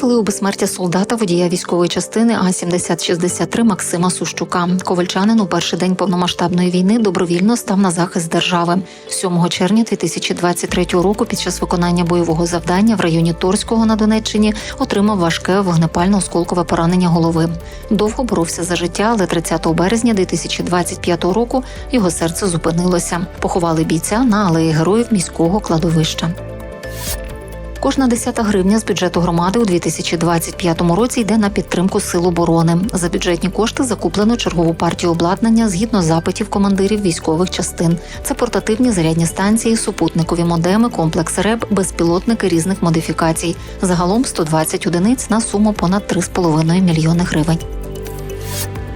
Провели у безсмертя солдата водія військової частини А 7063 Максима Сущука. Ковальчанин у перший день повномасштабної війни добровільно став на захист держави. 7 червня 2023 року під час виконання бойового завдання в районі Торського на Донеччині отримав важке вогнепально-осколкове поранення голови. Довго боровся за життя, але 30 березня 2025 року його серце зупинилося. Поховали бійця на алеї героїв міського кладовища. Кожна десята гривня з бюджету громади у 2025 році йде на підтримку сил оборони. За бюджетні кошти закуплено чергову партію обладнання згідно запитів командирів військових частин. Це портативні зарядні станції, супутникові модеми, комплекс РЕБ, безпілотники різних модифікацій. Загалом 120 одиниць на суму понад 3,5 мільйони гривень.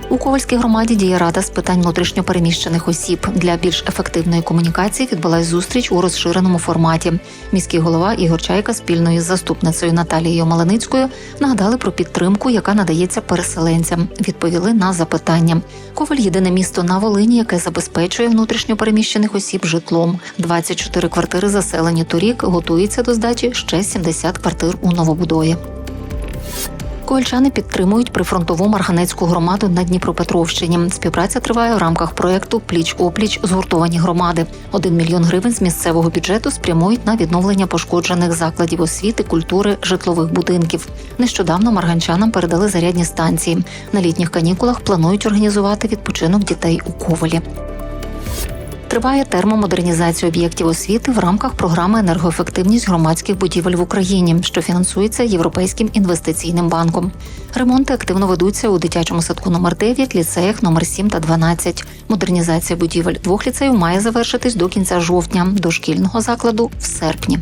У Ковальській громаді діє рада з питань внутрішньопереміщених осіб. Для більш ефективної комунікації відбулась зустріч у розширеному форматі. Міський голова Ігор Чайка спільно із заступницею Наталією Малиницькою нагадали про підтримку, яка надається переселенцям. Відповіли на запитання. Коваль єдине місто на Волині, яке забезпечує внутрішньопереміщених осіб житлом. 24 квартири заселені торік. Готується до здачі ще 70 квартир у новобудові. Ковальчани підтримують прифронтову марганецьку громаду на Дніпропетровщині. Співпраця триває в рамках проєкту Пліч опліч згуртовані громади. Один мільйон гривень з місцевого бюджету спрямують на відновлення пошкоджених закладів освіти, культури, житлових будинків. Нещодавно марганчанам передали зарядні станції. На літніх канікулах планують організувати відпочинок дітей у Ковалі. Триває термомодернізація об'єктів освіти в рамках програми енергоефективність громадських будівель в Україні, що фінансується Європейським інвестиційним банком. Ремонти активно ведуться у дитячому садку номер 9, ліцеях номер 7 та 12. Модернізація будівель двох ліцеїв має завершитись до кінця жовтня, дошкільного закладу в серпні.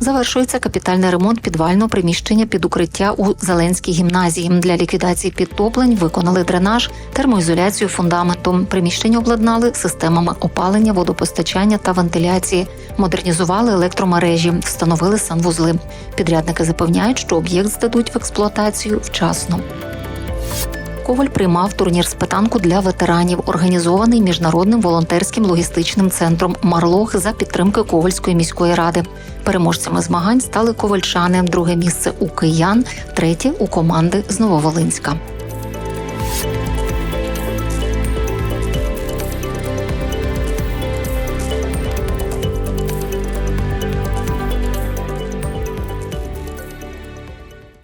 Завершується капітальний ремонт підвального приміщення під укриття у Зеленській гімназії. Для ліквідації підтоплень виконали дренаж, термоізоляцію фундаменту. Приміщення обладнали системами опалення, водопостачання та вентиляції. Модернізували електромережі, встановили санвузли. Підрядники запевняють, що об'єкт здадуть в експлуатацію вчасно. Коваль приймав турнір з питанку для ветеранів, організований міжнародним волонтерським логістичним центром Марлох за підтримки Ковальської міської ради. Переможцями змагань стали ковальчани. Друге місце у киян, третє у команди з Нововолинська.